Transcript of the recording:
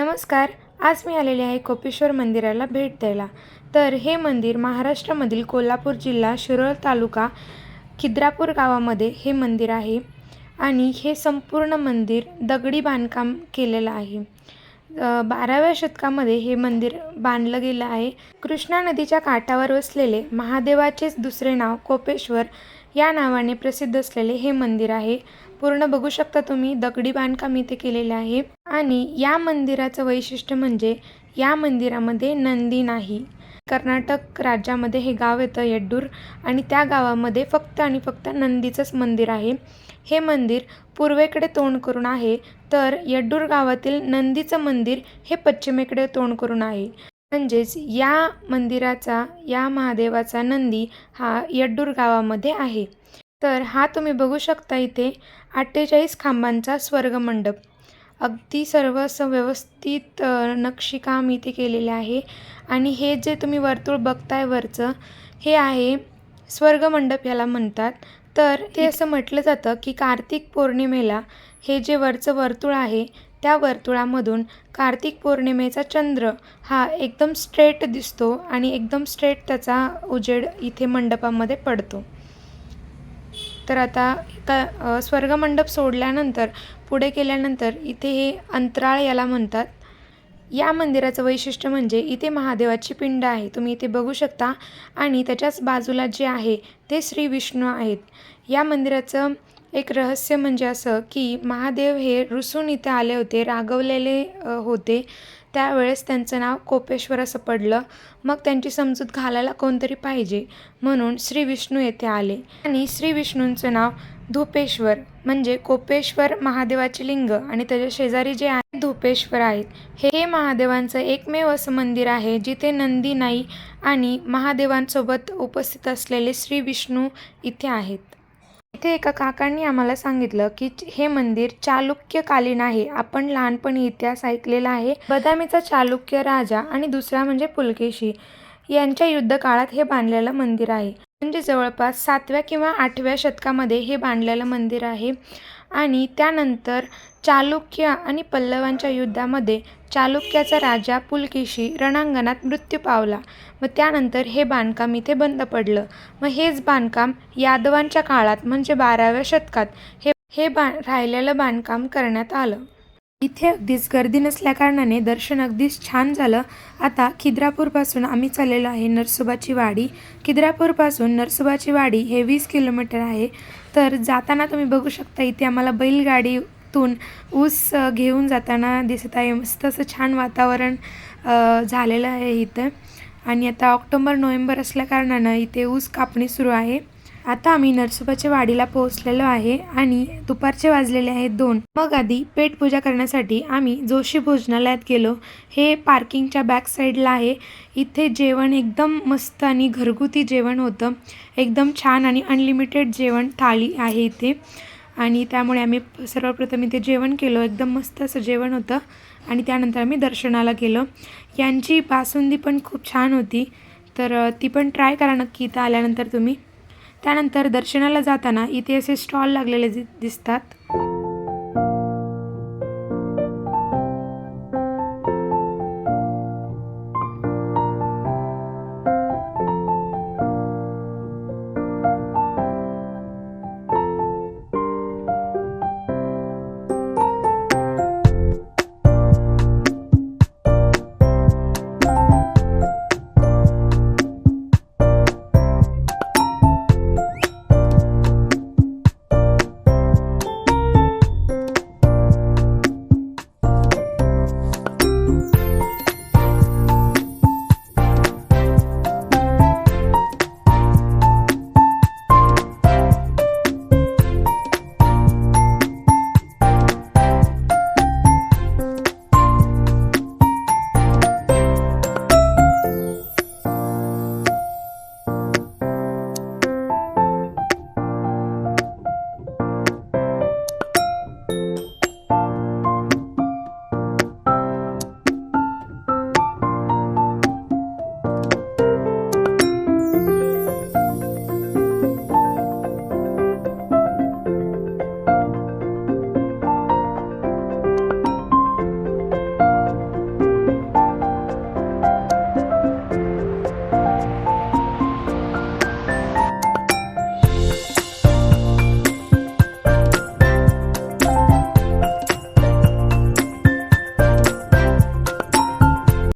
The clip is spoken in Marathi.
नमस्कार. आज मी आलेले आहे कोपेश्वर मंदिराला भेट द्यायला. तर हे मंदिर महाराष्ट्रामधील कोल्हापूर जिल्हा शिरोळ तालुका खिद्रापूर गावामध्ये हे मंदिर आहे आणि हे संपूर्ण मंदिर दगडी बांधकाम केलेलं आहे. बाराव्या शतकामध्ये हे मंदिर बांधलं गेलं आहे. कृष्णा नदीच्या काठावर वसलेले महादेवाचेच दुसरे नाव कोपेश्वर या नावाने प्रसिद्ध असलेले हे मंदिर आहे. पूर्ण बघू शकता तुम्ही. दगडी बांधकाम इथे केलेले आहे. आणि या मंदिराचं वैशिष्ट्य म्हणजे या मंदिरामध्ये नंदी नाही. कर्नाटक राज्यामध्ये हे गाव येतं येड्डूर. आणि त्या गावामध्ये फक्त आणि फक्त नंदीचंच मंदिर आहे. हे मंदिर पूर्वेकडे तोंड करून आहे तर येड्डूर गावातील नंदीचं मंदिर हे पश्चिमेकडे तोंड करून आहे. म्हणजेच या मंदिराचा या महादेवाचा नंदी हा येड्डूर गावामध्ये आहे. तर हा तुम्ही बघू शकता इथे अठ्ठेचाळीस खांबांचा स्वर्गमंडप. अगदी सर्व असं व्यवस्थित नक्षीकाम इथे केलेले आहे. आणि हे जे तुम्ही वर्तुळ बघताय वरचं हे आहे स्वर्गमंडप याला म्हणतात. तर ते असं म्हटलं जातं की कार्तिक पौर्णिमेला हे जे वरचं वर्तुळ आहे त्या वर्तुळामधून कार्तिक पौर्णिमेचा चंद्र हा एकदम स्ट्रेट दिसतो आणि एकदम स्ट्रेट त्याचा उजेड इथे मंडपामध्ये पडतो. तर आता स्वर्गमंडप सोडल्यानंतर पुढे केल्यानंतर इथे हे अंतराळ याला म्हणतात. या मंदिराचं वैशिष्ट्य म्हणजे इथे महादेवाची पिंड आहे. तुम्ही इथे बघू शकता. आणि त्याच्याच बाजूला जे आहे ते श्री विष्णू आहेत. या मंदिराचं एक रहस्य म्हणजे असं की महादेव हे रुसून इथे आले होते रागवलेले होते. त्यावेळेस त्यांचं नाव कोपेश्वर असं पडलं. मग त्यांची समजूत घालायला कोणतरी पाहिजे म्हणून श्री विष्णू येथे आले. आणि श्री विष्णूंचं नाव धूपेश्वर म्हणजे कोपेश्वर महादेवाचे लिंग आणि त्याच्या शेजारी जे आहे धूपेश्वर आहेत. हे महादेवांचं एकमेव असं मंदिर आहे जिथे नंदी नाई आणि महादेवांसोबत उपस्थित असलेले श्री विष्णू इथे आहेत. इथे एका काकांनी आम्हाला सांगितलं की हे मंदिर चालुक्यकालीन आहे. आपण लहानपणी इतिहास ऐकलेला आहे. बदामीचा चालुक्य राजा आणि दुसरा म्हणजे पुलकेशी यांच्या युद्धकाळात हे बांधलेलं मंदिर आहे. म्हणजे जवळपास सातव्या किंवा आठव्या शतकामध्ये हे बांधलेलं मंदिर आहे. आणि त्यानंतर चालुक्य आणि पल्लवांच्या युद्धामध्ये चालुक्याचा राजा पुलकेशी रणांगणात मृत्यू पावला मग त्यानंतर हे बांधकाम इथे बंद पडलं. मग हेच बांधकाम यादवांच्या काळात म्हणजे बाराव्या शतकात हे हे बा राहिलेलं बांधकाम करण्यात आलं. इथे अगदीच गर्दी नसल्याकारणाने दर्शन अगदीच छान झालं. आता खिद्रापूरपासून आम्ही चाललेलो आहे नरसोबाची वाडी. खिद्रापूरपासून नरसोबाची वाडी हे वीस किलोमीटर आहे. तर जाताना तुम्ही बघू शकता इथे आम्हाला बैलगाडीतून ऊस घेऊन जाताना दिसत आहे. मस्त असं छान वातावरण झालेलं आहे इथं. आणि आता ऑक्टोबर नोव्हेंबर असल्याकारणानं इथे ऊस कापणी सुरू आहे. आता आम्ही नरसोबाच्या वाडीला पोहोचलेलो आहे आणि दुपारचे वाजलेले आहेत दोन. मग आधी पेटपूजा करण्यासाठी आम्ही जोशी भोजनालयात गेलो. हे पार्किंगच्या बॅक साईडला आहे. इथे जेवण एकदम मस्त आणि घरगुती जेवण होतं. एकदम छान आणि अनलिमिटेड जेवण थाळी आहे इथे. आणि त्यामुळे आम्ही सर्वप्रथम इथे जेवण केलं. एकदम मस्त असं जेवण होतं. आणि त्यानंतर आम्ही दर्शनाला गेलो. यांची बासुंदी पण खूप छान होती. तर ती पण ट्राय करा नक्की. इथं आल्यानंतर तुम्ही. त्यानंतर दर्शनाला जाताना इथे असे स्टॉल लागलेले दिसतात.